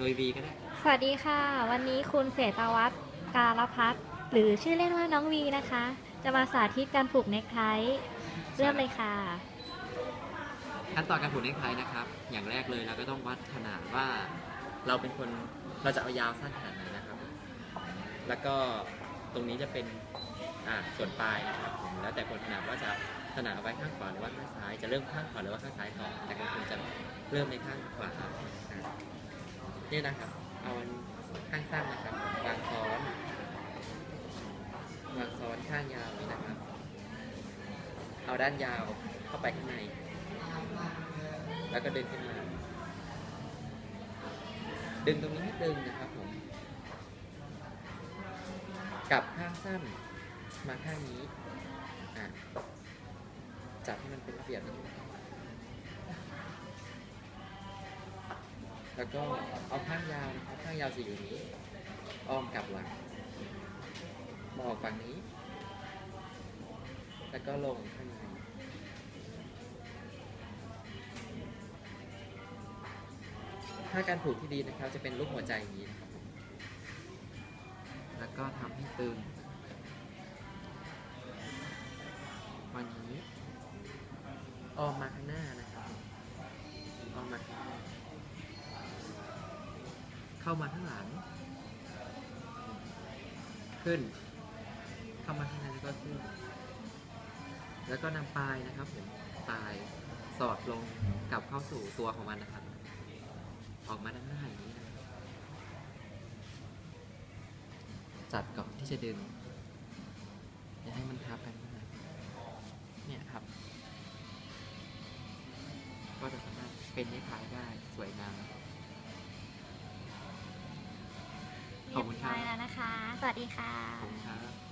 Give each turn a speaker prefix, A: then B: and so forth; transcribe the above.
A: โดย V ก็ได้
B: สวัสดีค่ะ วันนี้คุณเสตวัตกาลพัฒน์หรือชื่อเล่นว่าน้องวีนะคะ จะมาสาธิตการผูกเนคไทเริ่มเลยค่ะ
A: ขั้นตอนการผูกเนคไทนะครับ อย่างแรกเลยเราก็ต้องวัดขนาดว่า เราเป็นคนเราจะเอายาวสั้นขนาดไหนนะครับ แล้วก็ตรงนี้จะเป็นอ่าส่วนปลายนะครับผมแล้วแต่คนถนัดว่าจะถนัดเอาไว้ข้างขวาหรือว่าข้างซ้าย จะเริ่มข้างขวาหรือว่าข้างซ้ายก่อนแต่บางคนจะเริ่มในข้างขวาอ่า นี่นะครับ เอาอันข้างสั้นนะครับ วางซ้อน วางซ้อนข้างยาวนี้นะครับ เอาด้านยาวเข้าไปข้างใน แล้วก็ดึงขึ้นมา ดึงตรงนี้ให้ดึงนะครับผมกลับข้างสั้นมาข้างนี้ อะ จับให้มันเป็นระเบียบนิดนึง แล้วก็เอาข้างยาวนะครับข้างยาวจะอยู่นี้ อ้อมกลับหลังมาออกฝั่งนี้ แล้วก็ลงข้างในถ้าการผูกที่ดีนะครับ จะเป็นรูปหัวใจอย่างนี้นะครับ แล้วก็ทำให้ตึงวันนี้ออมมาข้างหน้านะครับ เข้ามาข้างหลัง ขึ้น เข้ามาข้างในแล้วก็ขึ้น แล้วก็นำปลายนะครับผมปลายสอดลงกลับเข้าสู่ตัวของมันนะครับ ออกมาด้านหน้าอย่างนี้นะจัดก่อนที่จะดึงอย่าให้มันทับกันมากเนี่ยครับ ก็จะสามารถเป็นเนคไทได้สวยงาม ขอบคุณครับ
B: เรียบร้อยแล้วนะคะ สวัสดีค่ะ
A: ขอบคุณครับ